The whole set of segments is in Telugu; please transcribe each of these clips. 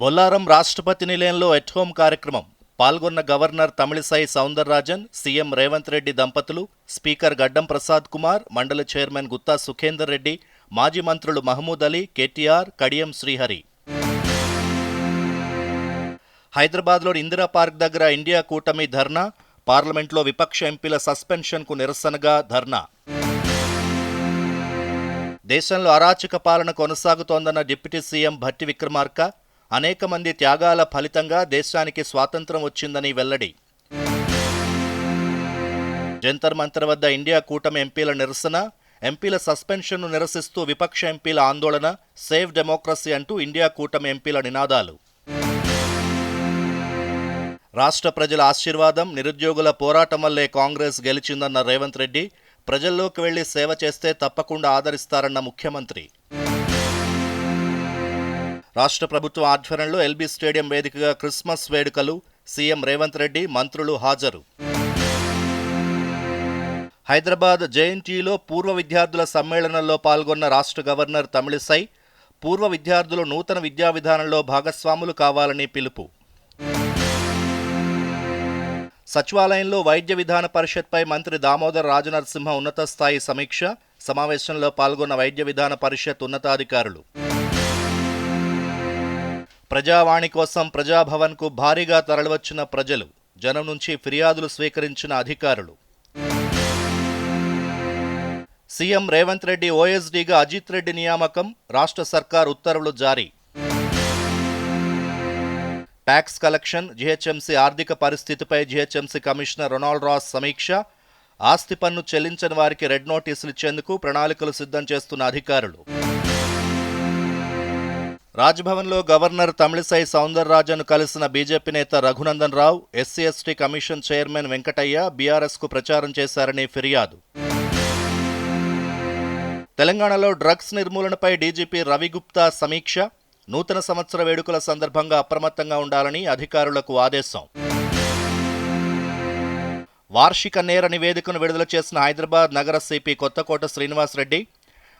బొల్లారం రాష్ట్రపతి నిలయంలో ఎట్ హోమ్ కార్యక్రమం పాల్గొన్న గవర్నర్ తమిళిసై సౌందరరాజన్ సీఎం రేవంత్ రెడ్డి దంపతులు స్పీకర్ గడ్డం ప్రసాద్ కుమార్ మండలి చైర్మన్ గుత్తా సుఖేందర్ రెడ్డి మాజీ మంత్రులు మహమూద్ అలీ కేటీఆర్ కడియం శ్రీహరి. హైదరాబాద్లోని ఇందిరా పార్క్ దగ్గర ఇండియా కూటమి ధర్నా పార్లమెంట్లో విపక్ష ఎంపీల సస్పెన్షన్కు నిరసనగా ధర్నా. దేశంలో అరాచక పాలన కొనసాగుతోందన్న డిప్యూటీ సీఎం భట్టి విక్రమార్క అనేక మంది త్యాగాల ఫలితంగా దేశానికి స్వాతంత్రం వచ్చిందని వెల్లడి. జంతర్ మంతర్ వద్ద ఇండియా కూటమి ఎంపీల నిరసన ఎంపీల సస్పెన్షన్ను నిరసిస్తూ విపక్ష ఎంపీల ఆందోళన సేవ్ డెమోక్రసీ అంటూ ఇండియా కూటమి ఎంపీల నినాదాలు. రాష్ట్ర ప్రజల ఆశీర్వాదం నిరుద్యోగుల పోరాటం వల్లే కాంగ్రెస్ గెలిచిందన్న రేవంత్ రెడ్డి ప్రజల్లోకి వెళ్ళి సేవ చేస్తే తప్పకుండా ఆదరిస్తారన్న ముఖ్యమంత్రి. రాష్ట్ర ప్రభుత్వ ఆధ్వర్యంలో ఎల్బీ స్టేడియం వేదికగా క్రిస్మస్ వేడుకలు సీఎం రేవంత్ రెడ్డి మంత్రులు హాజరు. హైదరాబాద్ జేఎన్టీలో పూర్వ విద్యార్థుల సమ్మేళనంలో పాల్గొన్న రాష్ట్ర గవర్నర్ తమిళిసై పూర్వ విద్యార్థులు నూతన విద్యా విధానంలో భాగస్వాములు కావాలని పిలుపు. సచివాలయంలో వైద్య విధాన పరిషత్పై మంత్రి దామోదర్ రాజనరసింహ ఉన్నత స్థాయి సమీక్ష సమావేశంలో పాల్గొన్న వైద్య విధాన పరిషత్ ఉన్నతాధికారులు. ప్రజావాణి కోసం ప్రజాభవన్కు భారీగా తరలివచ్చిన ప్రజలు జనం నుంచి ఫిర్యాదులు స్వీకరించిన అధికారులు. సీఎం రేవంత్ రెడ్డి ఓఎస్డీగా అజిత్ రెడ్డి నియామకం రాష్ట్ర సర్కార్ ఉత్తర్వులు జారీ. ట్యాక్స్ కలెక్షన్ జీహెచ్ఎంసీ ఆర్థిక పరిస్థితిపై జీహెచ్ఎంసీ కమిషనర్ రొనాల్డ్ రాస్ సమీక్ష. ఆస్తి పన్ను చెల్లించని వారికి రెడ్ నోటీసులు ఇచ్చేందుకు ప్రణాళికలు సిద్ధం చేస్తున్న అధికారులు. రాజ్భవన్లో గవర్నర్ తమిళిసై సౌందరరాజన్ కలిసిన బీజేపీ నేత Raghunandan Rao SC ST commission chairman Venkataiah బీఆర్ఎస్కు ప్రచారం చేశారని ఫిర్యాదు. తెలంగాణలో డ్రగ్స్ నిర్మూలనపై డీజీపీ రవిగుప్తా సమీక్ష. నూతన సంవత్సర వేడుకల సందర్భంగా అప్రమత్తంగా ఉండాలని అధికారులకు ఆదేశం. వార్షిక నేర నివేదికను విడుదల చేసిన హైదరాబాద్ నగర సిపి కొత్తకోట శ్రీనివాసరెడ్డి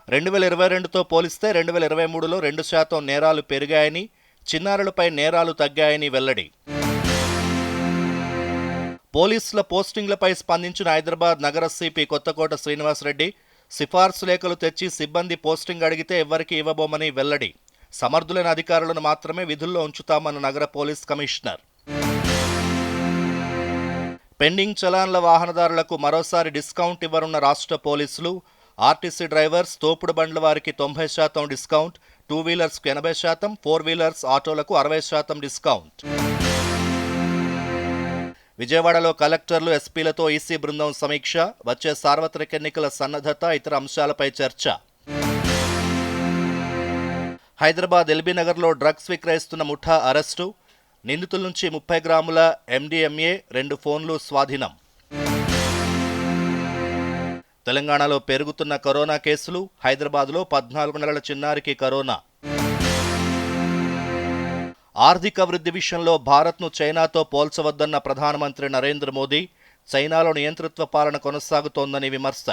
రెండు వేల ఇరవై రెండుతో పోలిస్తే రెండు వేల ఇరవై మూడులో రెండు శాతం నేరాలు పెరిగాయని చిన్నారులపై నేరాలు తగ్గాయని వెల్లడి. పోలీసుల పోస్టింగ్లపై స్పందించిన హైదరాబాద్ నగర సిపి కొత్తకోట శ్రీనివాసరెడ్డి సిఫార్సు లేఖలు తెచ్చి సిబ్బంది పోస్టింగ్ అడిగితే ఎవ్వరికీ ఇవ్వబోమని వెల్లడి. సమర్థులైన అధికారులను మాత్రమే విధుల్లో ఉంచుతామన్న నగర పోలీస్ కమిషనర్. పెండింగ్ చలాన్ల వాహనదారులకు మరోసారి డిస్కౌంట్ ఇవ్వనున్న రాష్ట్ర పోలీసులు ఆర్టీసీ డ్రైవర్స్ తోపుడు బండ్ల వారికి తొంభై శాతం డిస్కౌంట్ టూ వీలర్స్కు ఎనభై శాతం ఫోర్ వీలర్స్ ఆటోలకు అరవై శాతం డిస్కౌంట్. విజయవాడలో కలెక్టర్లు ఎస్పీలతో ఈసీ బృందం సమీక్ష వచ్చే సార్వత్రిక ఎన్నికల సన్నద్ధత ఇతర అంశాలపై చర్చ. హైదరాబాద్ ఎల్బీ నగర్లో డ్రగ్స్ విక్రయిస్తున్న ముఠా అరెస్టు నిందితుల నుంచి ముప్పై గ్రాముల ఎండిఎంఏ రెండు ఫోన్లు స్వాధీనం. తెలంగాణలో పెరుగుతున్న కరోనా కేసులు హైదరాబాద్లో పద్నాలుగు నెలల చిన్నారికి కరోనా. ఆర్థిక వృద్ధి విషయంలో భారత్ను చైనాతో పోల్చవద్దన్న ప్రధానమంత్రి నరేంద్ర మోదీ చైనాలో నియంతృత్వ పాలన కొనసాగుతోందని విమర్శ.